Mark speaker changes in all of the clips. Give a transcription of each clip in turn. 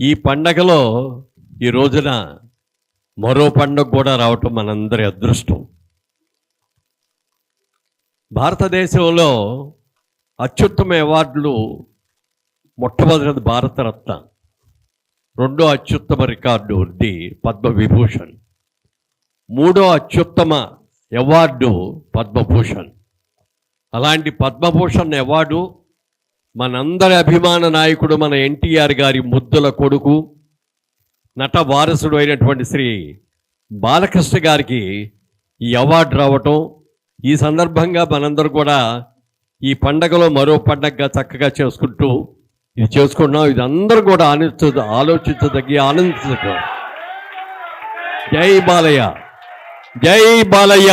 Speaker 1: ఈ పండగలో ఈ రోజున మరో పండుగ కూడా రావటం మనందరి అదృష్టం. భారతదేశంలో అత్యుత్తమ అవార్డులు మొట్టమొదటిది భారతరత్న రెండో అత్యుత్తమ రికార్డు ఉంది పద్మవిభూషణ్ మూడో అత్యుత్తమ అవార్డు పద్మభూషణ్. అలాంటి పద్మభూషణ్ అవార్డు మనందరి అభిమాన నాయకుడు మన ఎన్టీఆర్ గారి ముద్దుల కొడుకు నట వారసుడు అయినటువంటి శ్రీ బాలకృష్ణ గారికి ఈ అవార్డు రావటం ఈ సందర్భంగా మనందరూ కూడా ఈ పండగలో మరో పండగగా చక్కగా చేసుకుంటూ ఇది చేసుకుంటున్నాం. ఇది అందరూ కూడా ఆనందించ ఆలోచించదగ్గి ఆనందించదగ్గ జై బాలయ్య. జై బాలయ్య.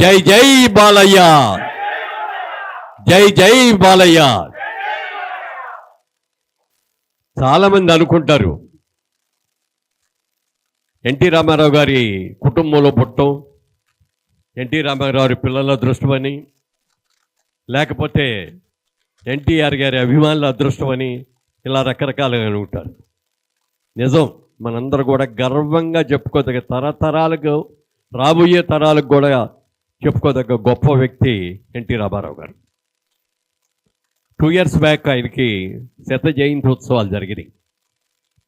Speaker 1: జై జై బాలయ్య. జై జై బాలయ్య. చాలా మంది అనుకుంటారు ఎన్టీ రామారావు గారి కుటుంబంలో పుట్టం ఎన్టీ రామారావు గారి పిల్లల అదృష్టమని లేకపోతే ఎన్టీఆర్ గారి అభిమానుల అదృష్టమని ఇలా రకరకాలుగా అనుకుంటారు నిజం మనందరూ కూడా గర్వంగా చెప్పుకోదగ్గ తరతరాలకు రాబోయే తరాలకు కూడా చెప్పుకోదగ్గ గొప్ప వ్యక్తి ఎన్టీ రామారావు గారు. టూ ఇయర్స్ బ్యాక్ ఆయనకి శత జయంతి ఉత్సవాలు జరిగినాయి.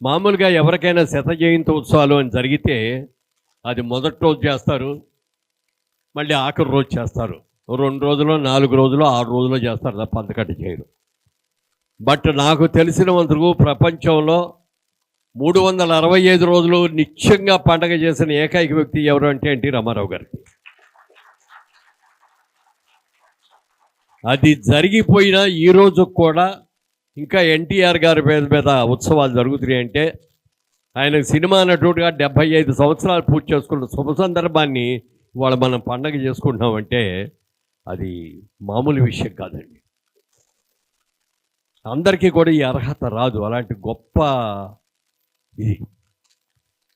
Speaker 1: మామూలుగా ఎవరికైనా శత జయంతి ఉత్సవాలు అని జరిగితే అది మొదటి రోజు చేస్తారు మళ్ళీ ఆఖరి రోజు చేస్తారు. రెండు రోజులు నాలుగు రోజులు ఆరు రోజులు చేస్తారు తప్ప అంతకంటే చేయరు. బట్ నాకు తెలిసినంతకు ప్రపంచంలో మూడు వందల అరవై ఐదు రోజులు నిత్యంగా పండగ చేసిన ఏకైక వ్యక్తి ఎవరు అంటే ఎన్టీ రామారావు గారికి. అది జరిగిపోయినా ఈ కూడా ఇంకా ఎన్టీఆర్ గారి పేరు మీద ఉత్సవాలు జరుగుతున్నాయి అంటే ఆయన సినిమా నటుడుగా డెబ్బై ఐదు సంవత్సరాలు పూర్తి చేసుకున్న శుభ సందర్భాన్ని ఇవాళ మనం పండగ చేసుకుంటున్నామంటే అది మామూలు విషయం కాదండి. అందరికీ కూడా ఈ అర్హత రాదు. అలాంటి గొప్ప ఇది.